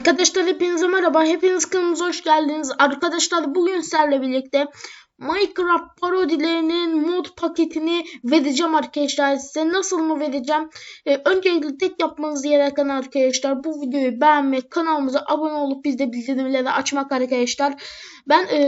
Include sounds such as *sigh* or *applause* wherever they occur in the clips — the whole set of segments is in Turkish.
Arkadaşlar hepinize merhaba. Hepiniz kanalımıza hoş geldiniz. Arkadaşlar bugün sizlerle birlikte Minecraft parodilerinin mod paketini vereceğim arkadaşlar size. Nasıl mı vereceğim? Ee, öncelikle tek yapmanız gereken arkadaşlar bu videoyu beğenmek, kanalımıza abone olup bizde bildirimleri açmak arkadaşlar. Ben e,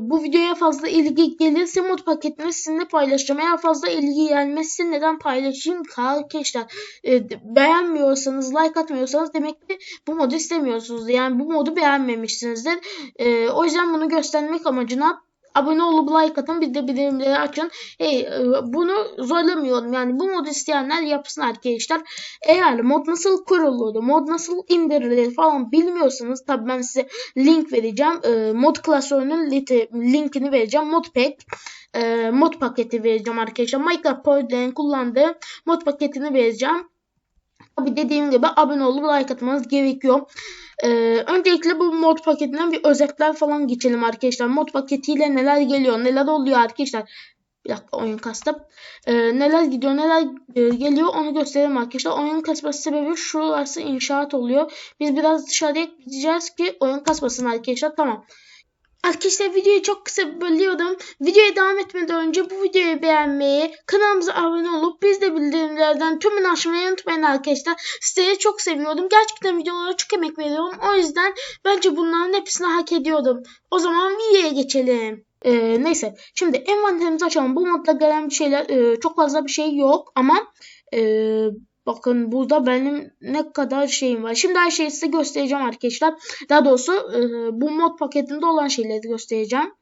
bu videoya fazla ilgi gelirse mod paketini sizinle paylaşacağım. Eğer fazla ilgi gelmezse neden paylaşayım ki arkadaşlar? E, beğenmiyorsanız, like atmıyorsanız demek ki bu modu istemiyorsunuz. Yani bu modu beğenmemişsinizdir. E, o yüzden bunu göstermek amacına abone olup like atın bir de bildirimleri açın. Hey, e, bunu zorlamıyorum yani bu modu isteyenler yapsın arkadaşlar. Eğer mod nasıl kurulur, mod nasıl indirilir falan bilmiyorsanız tabi ben size link vereceğim. E, mod klasörünün linkini vereceğim. Modpack e, mod paketi vereceğim arkadaşlar. Minecraft Power'den kullandığı mod paketini vereceğim. Tabi dediğim gibi abone olup like atmanız gerekiyor. Ee, öncelikle bu mod paketinden bir özetler falan geçelim arkadaşlar. Mod paketiyle neler geliyor, neler oluyor arkadaşlar. Bir dakika oyun kastım. Ee, neler gidiyor, neler e, geliyor onu gösterelim arkadaşlar. Oyun kasması sebebi şurası inşaat oluyor. Biz biraz dışarıya gideceğiz ki oyun kasmasın arkadaşlar. Tamam. Arkadaşlar videoyu çok kısa bölüyorum. Videoya devam etmeden önce bu videoyu beğenmeyi, kanalımıza abone olup biz de bildirimlerden tümünü açmayı unutmayın arkadaşlar. Sizleri çok seviyorum. Gerçekten videolara çok emek veriyorum. O yüzden bence bunların hepsini hak ediyorum. O zaman videoya geçelim. Ee, neyse şimdi envanterimizi açalım. Bu modda gelen bir şeyler e, çok fazla bir şey yok ama e, Bakın burada benim ne kadar şeyim var. Şimdi her şeyi size göstereceğim arkadaşlar. Daha doğrusu e, bu mod paketinde olan şeyleri göstereceğim.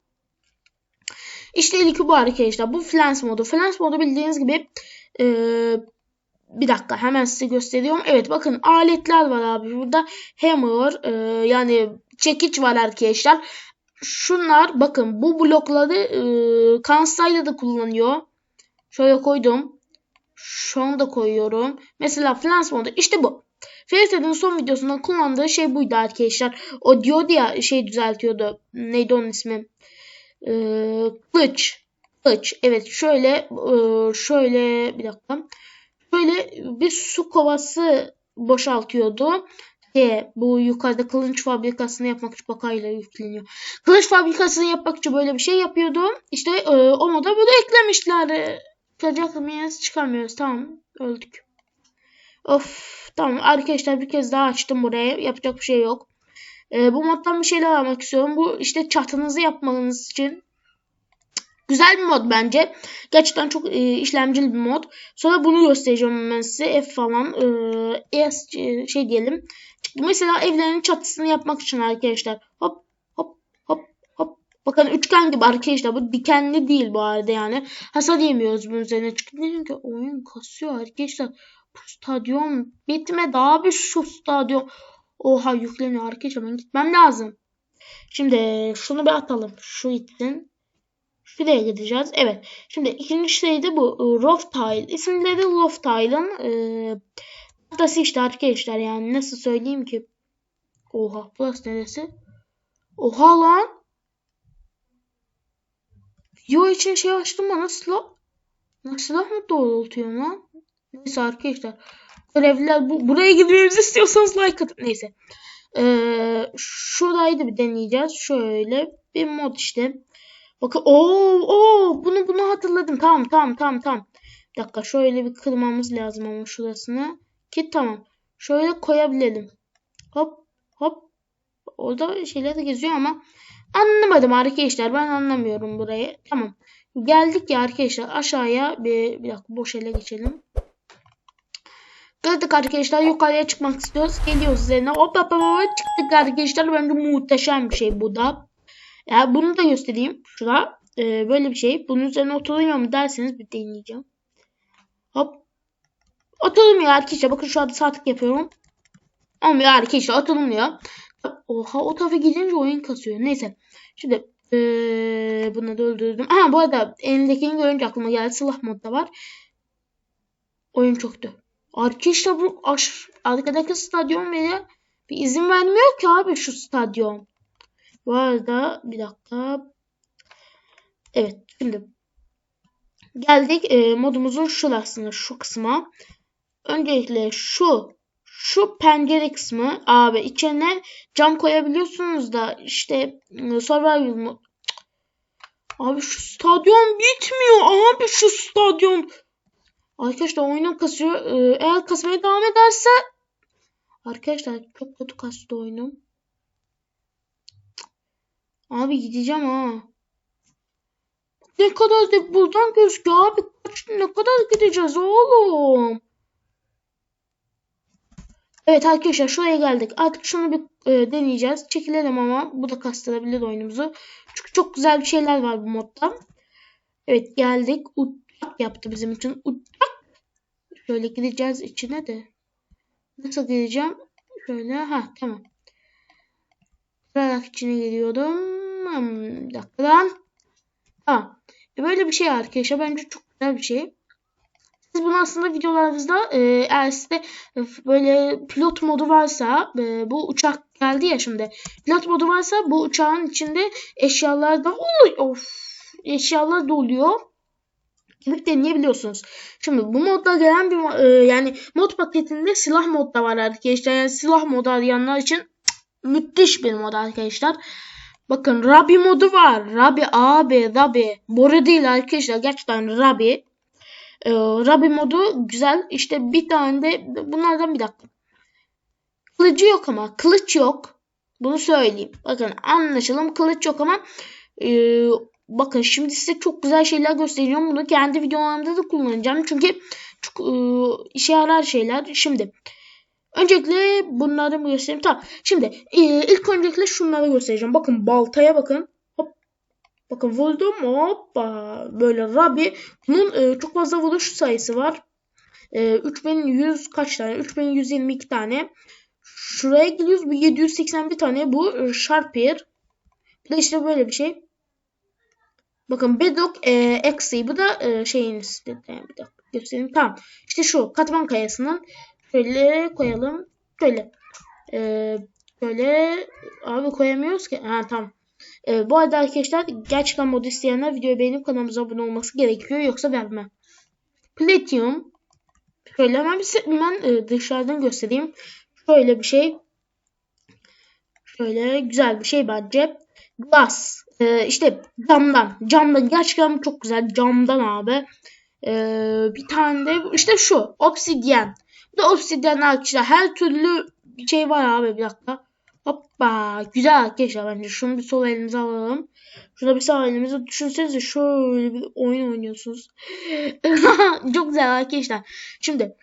İşte ilki bu arkadaşlar. Bu Flans modu. Flans modu bildiğiniz gibi e, bir dakika hemen size gösteriyorum. Evet bakın aletler var abi. Burada hammer e, yani çekiç var arkadaşlar. Şunlar bakın bu blokları e, Kansay'da da kullanıyor. Şöyle koydum. Şu anda koyuyorum. Mesela Flans modu işte bu. FSD'nin son videosunda kullandığı şey buydu arkadaşlar. O diyordu ya şey düzeltiyordu. Neydi onun ismi? Ee, kılıç. Kılıç. Evet şöyle e, şöyle bir dakika. Şöyle bir su kovası boşaltıyordu. Şey, bu yukarıda kılıç fabrikasını yapmak için bakayla yükleniyor. Kılıç fabrikasını yapmak için böyle bir şey yapıyordu. İşte e, o moda bunu eklemişler. Çıkacak mıyız? Çıkamıyoruz. Tamam. Öldük. Of. Tamam. Arkadaşlar bir kez daha açtım buraya. Yapacak bir şey yok. Ee, bu moddan bir şeyler almak istiyorum. Bu işte çatınızı yapmanız için Güzel bir mod bence. Gerçekten çok e, işlemcil bir mod. Sonra bunu göstereceğim ben size. F falan. E, e, şey diyelim. Mesela evlerin çatısını yapmak için arkadaşlar. Hop Bakın üçgen gibi arkadaşlar bu dikenli değil bu arada yani. Hasar yemiyoruz bunun üzerine. Çünkü oyun kasıyor arkadaşlar. Bu stadyum bitmedi abi şu stadyum. Oha yükleniyor arkadaşlar ben gitmem lazım. Şimdi şunu bir atalım. Şu gitsin. Şuraya gideceğiz. Evet. Şimdi ikinci şey de bu. E, Rough Tile. İsimleri Rough Tile'ın e, işte arkadaşlar yani nasıl söyleyeyim ki. Oha burası neresi? Oha lan. Yo için şey açtım ama silah. Silah mı doğrultuyor lan? Neyse arkadaşlar. Görevliler bu, buraya girmemizi istiyorsanız like atın. Neyse. Ee, şurayı da bir deneyeceğiz. Şöyle bir mod işte. Bakın ooo oo, bunu bunu hatırladım. Tamam tamam tamam tamam. Bir dakika şöyle bir kırmamız lazım ama şurasını. Ki tamam. Şöyle koyabilelim. Hop hop. Orada şeyler de geziyor ama Anlamadım arkadaşlar. Ben anlamıyorum burayı. Tamam. Geldik ya arkadaşlar aşağıya bir, bir dakika boş ele geçelim. Geldik arkadaşlar yukarıya çıkmak istiyoruz. Geliyoruz üzerine. Hop hop hop çıktık arkadaşlar. Bence muhteşem bir şey bu da. Ya bunu da göstereyim. Şurada ee, böyle bir şey. Bunun üzerine oturuyor mu derseniz bir deneyeceğim. Hop. Oturmuyor arkadaşlar. Bakın şu anda saatlik yapıyorum. Olmuyor arkadaşlar oturmuyor. Oha o tarafa gidince oyun kasıyor. Neyse. Şimdi ee, bunu da öldürdüm. Ha bu arada elindekini görünce aklıma geldi. Silah modda var. Oyun çoktu. Arkadaşlar bu aş, arkadaki stadyum bile bir izin vermiyor ki abi şu stadyum. Bu arada bir dakika. Evet şimdi geldik e, modumuzun şurasına şu kısma. Öncelikle şu şu pencere kısmı abi içine cam koyabiliyorsunuz da işte ıı, survival mod. Abi şu stadyon bitmiyor. Abi şu stadyon. Arkadaşlar oyunum kasıyor. Ee, Eğer kasmaya devam ederse Arkadaşlar çok kötü kastı oyunum. Abi gideceğim ha. Ne kadar da buradan gözüküyor abi. Ne kadar gideceğiz oğlum. Evet arkadaşlar şuraya geldik. Artık şunu bir e, deneyeceğiz. Çekilelim ama bu da kastırabilir oyunumuzu. Çünkü çok güzel bir şeyler var bu modda. Evet geldik. Uçak yaptı bizim için. Uçak. Şöyle gideceğiz içine de. Nasıl gireceğim? Şöyle. Ha tamam. Kırarak içine giriyorum. Hmm, bir dakika lan. Ha. E böyle bir şey arkadaşlar. Bence çok güzel bir şey. Siz bunu aslında videolarınızda e, eğer sizde böyle pilot modu varsa e, bu uçak geldi ya şimdi. Pilot modu varsa bu uçağın içinde eşyalar da oluyor. Eşyalar da oluyor. Deneyebiliyorsunuz. Şimdi bu modda gelen bir e, yani mod paketinde silah modda var arkadaşlar. Yani silah modu arayanlar için cık, müthiş bir mod arkadaşlar. Bakın Rabi modu var. Rabi abi Rabi. Boru değil arkadaşlar. Gerçekten Rabi. Ee, Rabi modu güzel. İşte bir tane de bunlardan bir dakika. Kılıcı yok ama. Kılıç yok. Bunu söyleyeyim. Bakın anlaşalım. Kılıç yok ama e, bakın şimdi size çok güzel şeyler göstereceğim. Bunu kendi videolarımda da kullanacağım. Çünkü çok e, işe yarar şeyler. Şimdi öncelikle bunları mı göstereyim? Tamam. Şimdi e, ilk öncelikle şunları göstereceğim. Bakın baltaya bakın. Bakın vurdum. Hoppa. Böyle Rabi. Bunun e, çok fazla vuruş sayısı var. E, 3100 kaç tane? 3122 tane. Şuraya gidiyoruz. Bu 781 tane. Bu e, Sharpier. Bir de işte böyle bir şey. Bakın Bedrock e, eksi. Bu da e, şeyin ismi. Bir dakika göstereyim. Tamam. İşte şu katman kayasının şöyle koyalım. Şöyle. E, şöyle abi koyamıyoruz ki. Ha tamam. E, bu arada arkadaşlar gerçekten mod isteyenler videoyu beğenip kanalımıza abone olması gerekiyor. Yoksa vermem. Platinum. Şöyle hemen bir hemen e, dışarıdan göstereyim. Şöyle bir şey. Şöyle güzel bir şey bence. Glass. Ee, işte camdan. Camdan. Gerçekten çok güzel. Camdan abi. Ee, bir tane de işte şu. Obsidian. Bu da obsidian arkadaşlar. Her türlü bir şey var abi. Bir dakika. Hoppa. Güzel arkadaşlar bence. Şunu bir sol elimize alalım. Şurada bir sağ elimize. Düşünsenize şöyle bir oyun oynuyorsunuz. *laughs* çok güzel arkadaşlar. Şimdi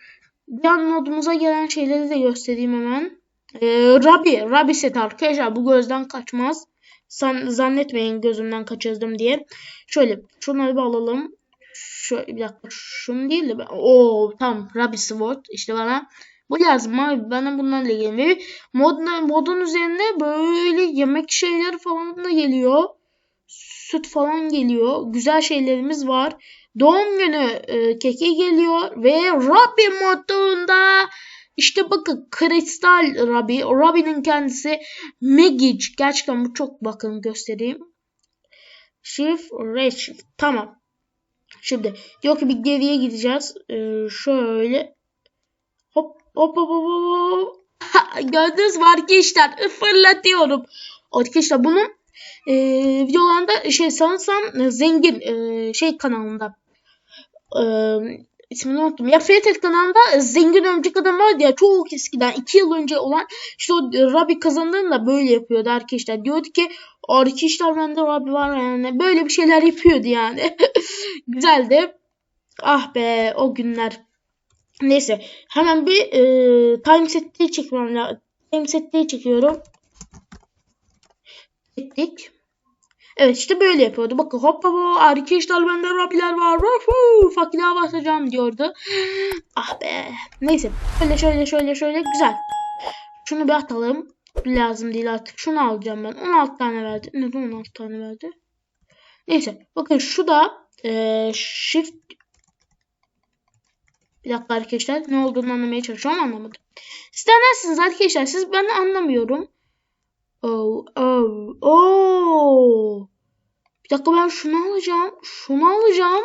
yan modumuza gelen şeyleri de göstereyim hemen. Ee, Rabi. Rabi set arkadaşlar. Bu gözden kaçmaz. San, zannetmeyin gözümden kaçırdım diye. Şöyle şunları bir alalım. Şöyle bir dakika şunu değil de o tamam Rabbi Sword işte bana bu lazım abi bana bunlarla ve mod, modun üzerinde böyle yemek şeyleri falan da geliyor süt falan geliyor güzel şeylerimiz var doğum günü e, keki geliyor ve Rabbi modunda işte bakın kristal Rabbi. Rabbi'nin kendisi Magic. Gerçekten bu çok bakın göstereyim. Shift Redshift. Tamam. Şimdi diyor ki bir geriye gideceğiz. Ee, şöyle. Hop hop hop hop. Gördünüz mü arkadaşlar? Fırlatıyorum. Arkadaşlar bunun e, videolarında şey sanırsam zengin e, şey kanalında e, ismini unuttum. Ya Fethet kanalında zengin örümcek adam vardı ya çok eskiden 2 yıl önce olan işte o Rabbi kazandığında böyle yapıyordu arkadaşlar. Diyordu ki arkadaşlar bende Rabbi var yani böyle bir şeyler yapıyordu yani. *laughs* Güzeldi. Ah be o günler. Neyse hemen bir e, time setliği çekmem lazım. Time setliği çekiyorum. Çektik. Evet işte böyle yapıyordu. Bakın hop hop arkadaşlar bende rapiler var. Ruhu, fakirliğe basacağım diyordu. *gasps* Ah be. Neyse. Şöyle şöyle şöyle şöyle güzel. Şunu bir atalım. Lazım değil artık. Şunu alacağım ben. 16 tane verdi. Neden 16 tane verdi? Neyse. Bakın şu da e, shift bir dakika arkadaşlar. Ne olduğunu anlamaya çalışıyorum anlamadım. Siz dersiniz arkadaşlar. Siz ben anlamıyorum. Oh, oh, oh. Bir dakika ben şunu alacağım. Şunu alacağım.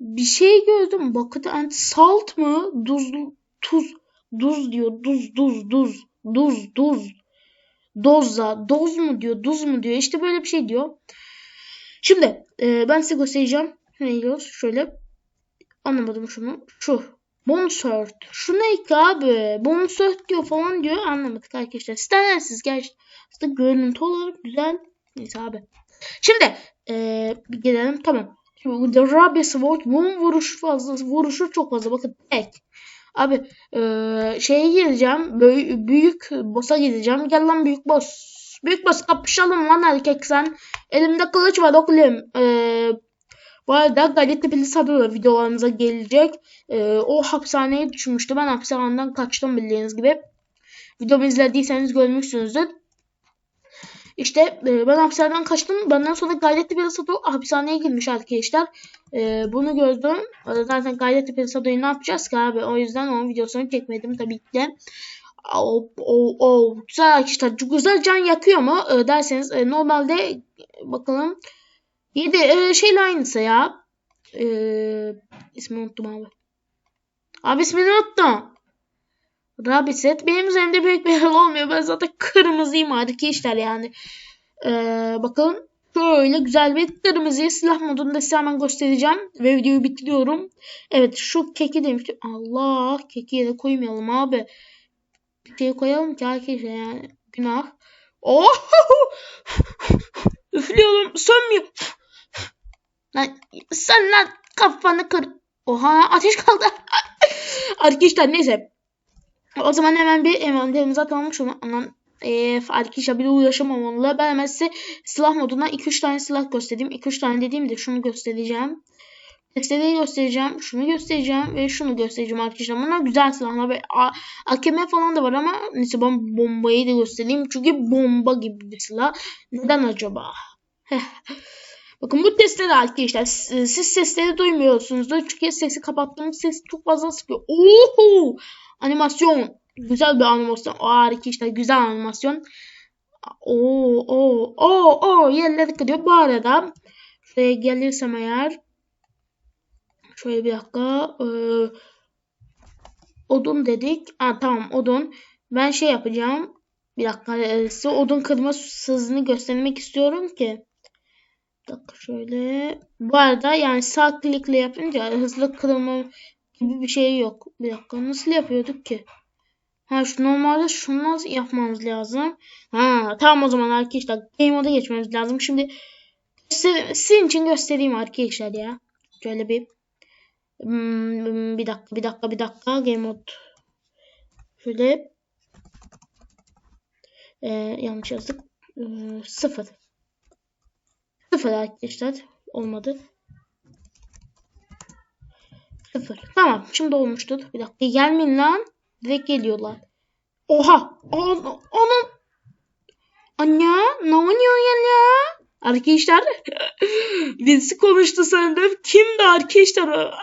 Bir şey gördüm. Bucket and salt mı? Tuz, tuz. Duz diyor. Duz duz duz. Duz duz. Dozza. Doz mu diyor. Duz mu diyor. İşte böyle bir şey diyor. Şimdi e, ben size göstereceğim. Ne diyoruz? Şöyle. Anlamadım şunu. Şu. Bonsört. Şu ne abi? Bonsört diyor falan diyor. Anlamadık arkadaşlar. Sterlensiz gerçekten. Aslında görüntü olarak güzel. Neyse abi. Şimdi ee, gelelim. Tamam. Şimdi Rabia Sword bunun vuruşu fazla. Vuruşu çok fazla. Bakın tek. Abi ee, şeye gireceğim. Büyük, büyük boss'a gideceğim. Gel lan büyük boss. Büyük boss kapışalım lan erkek sen. Elimde kılıç var okulum. Ee, bu arada Galeta Pelisado'da videolarımıza gelecek. Ee, o hapishaneye düşmüştü. Ben hapishaneden kaçtım bildiğiniz gibi. Videomu izlediyseniz görmüşsünüzdür. İşte e, ben hapishaneden kaçtım. Benden sonra Gayretli Pelisado hapishaneye girmiş arkadaşlar. E, bunu gördüm. E, zaten Gayretli Pelisado'yu ne yapacağız ki abi? O yüzden onun videosunu çekmedim tabii ki de. O, o, o güzel arkadaşlar. Güzel can yakıyor mu e, derseniz e, normalde bakalım 7 e, şeyle aynısı ya. E, ismini unuttum abi. Abi ismini unuttum. Rabiset. Benim üzerimde pek bir yer olmuyor. Ben zaten kırmızıyım arkadaşlar yani. Ee, bakalım. Şöyle güzel bir kırmızı silah modunu da size hemen göstereceğim. Ve videoyu bitiriyorum. Evet şu keki demiştim. Allah keki de koymayalım abi. Bir şey koyalım ki arkadaşlar yani. Günah. Oh! *laughs* Üflüyorum. Sönmüyor. Lan sen lan kafanı kır. Oha ateş kaldı. *laughs* arkadaşlar neyse. O zaman hemen bir envanterimize atalım şunu. Aman ee, arkadaşlar bir de uğraşamamalı. Ben hemen size silah modundan 2-3 tane silah göstereyim. 2-3 tane dediğimde şunu göstereceğim. Testereyi göstereceğim. Şunu göstereceğim. Ve şunu göstereceğim arkadaşlar. Bunlar güzel silahlar. Ve AKM falan da var ama neyse ben bombayı da göstereyim. Çünkü bomba gibi bir silah. Neden acaba? Bakın bu testleri arkadaşlar siz sesleri duymuyorsunuzdur. Çünkü sesi kapattığım ses çok fazla sıkıyor. Oho! Animasyon. Güzel bir animasyon. O arkadaşlar güzel animasyon. Oo o o o yerleri kırıyor. Bu arada şuraya gelirsem eğer şöyle bir dakika ee, odun dedik. Ha tamam odun. Ben şey yapacağım. Bir dakika size odun kırma hızını göstermek istiyorum ki. Dakika şöyle. Bu arada yani sağ klikle yapınca hızlı kırılma gibi bir şey yok. Bir dakika nasıl yapıyorduk ki? Ha şu normalde nasıl yapmamız lazım? Ha tamam o zaman arkadaşlar game moda geçmemiz lazım. Şimdi sizin için göstereyim arkadaşlar ya. Şöyle bir hmm, bir dakika bir dakika bir dakika game mod şöyle ee, yanlış yazdık ee, sıfır sıfır arkadaşlar olmadı Sıfır. Tamam şimdi olmuştur. Bir dakika gelmeyin lan. Direkt geliyorlar. Oha. Onun. Anne ne oluyor ya? Arkadaşlar *laughs* birisi konuştu sanırım. Kimdi arkadaşlar? *laughs*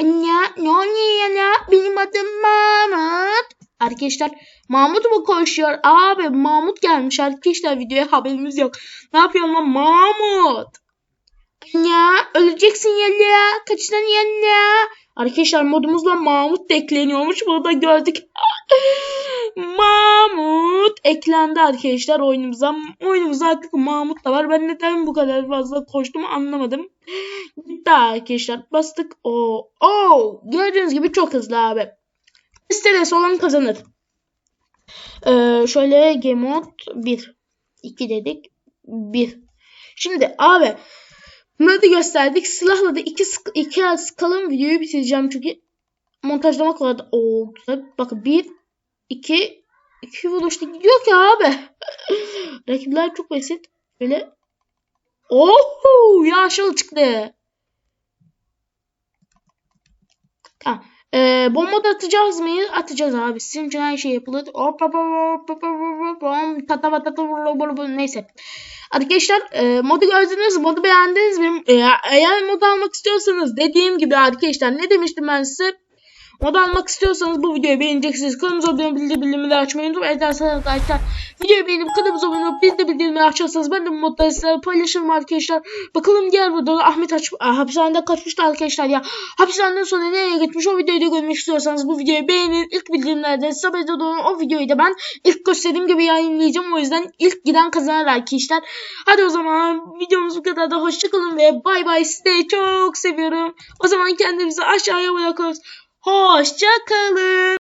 Anne ne oluyor ya? Benim adım Mahmut. Arkadaşlar Mahmut mu koşuyor? Abi Mahmut gelmiş arkadaşlar videoya haberimiz yok. Ne yapıyorsun lan Mahmut? Ya öleceksin ya. Kaçtan ya. Arkadaşlar modumuzla Mahmut ekleniyormuş. Bunu da gördük. *gasps* Mahmut eklendi arkadaşlar oyunumuza. Oyunumuzda artık Mahmut da var. Ben neden bu kadar fazla koştum anlamadım. *gasps* Gitti arkadaşlar. Bastık. Oo. Oo. Gördüğünüz gibi çok hızlı abi. İstedesi olan kazanır. Ee, şöyle game mode 1. 2 dedik. 1. Şimdi abi da gösterdik. Silahla da iki, iki kalın videoyu bitireceğim çünkü montajlamak kolay oldu. Bakın bir, iki, iki vuruşta gidiyor ki abi. *laughs* Rakipler çok basit. Böyle Oho yaşıl çıktı. Tamam. Ee, bomba da atacağız mı? Atacağız abi. Sizin için her şey yapılır. Neyse. Arkadaşlar e, modu gördünüz Modu beğendiniz mi? E, eğer mod almak istiyorsanız dediğim gibi arkadaşlar ne demiştim ben size? Modu almak istiyorsanız bu videoyu beğeneceksiniz. Kanalımıza abone olup bildirim bildirimleri açmayı unutmayın. Ederseniz arkadaşlar videoyu beğenip kanalımıza abone olup bildirim bildirimleri açarsanız ben de bu modları sizlerle paylaşırım arkadaşlar. Bakalım diğer videoda Ahmet aç Aa, hapishanede kaçmıştı arkadaşlar ya. Hapishaneden sonra nereye gitmiş o videoyu da görmek istiyorsanız bu videoyu beğenin. İlk bildirimlerde size haberdar olun. O videoyu da ben ilk gösterdiğim gibi yayınlayacağım. O yüzden ilk giden kazanır arkadaşlar. Hadi o zaman videomuz bu kadar da hoşçakalın ve bay bay sizi çok seviyorum. O zaman kendimizi aşağıya bırakıyoruz. Hoşçakalın.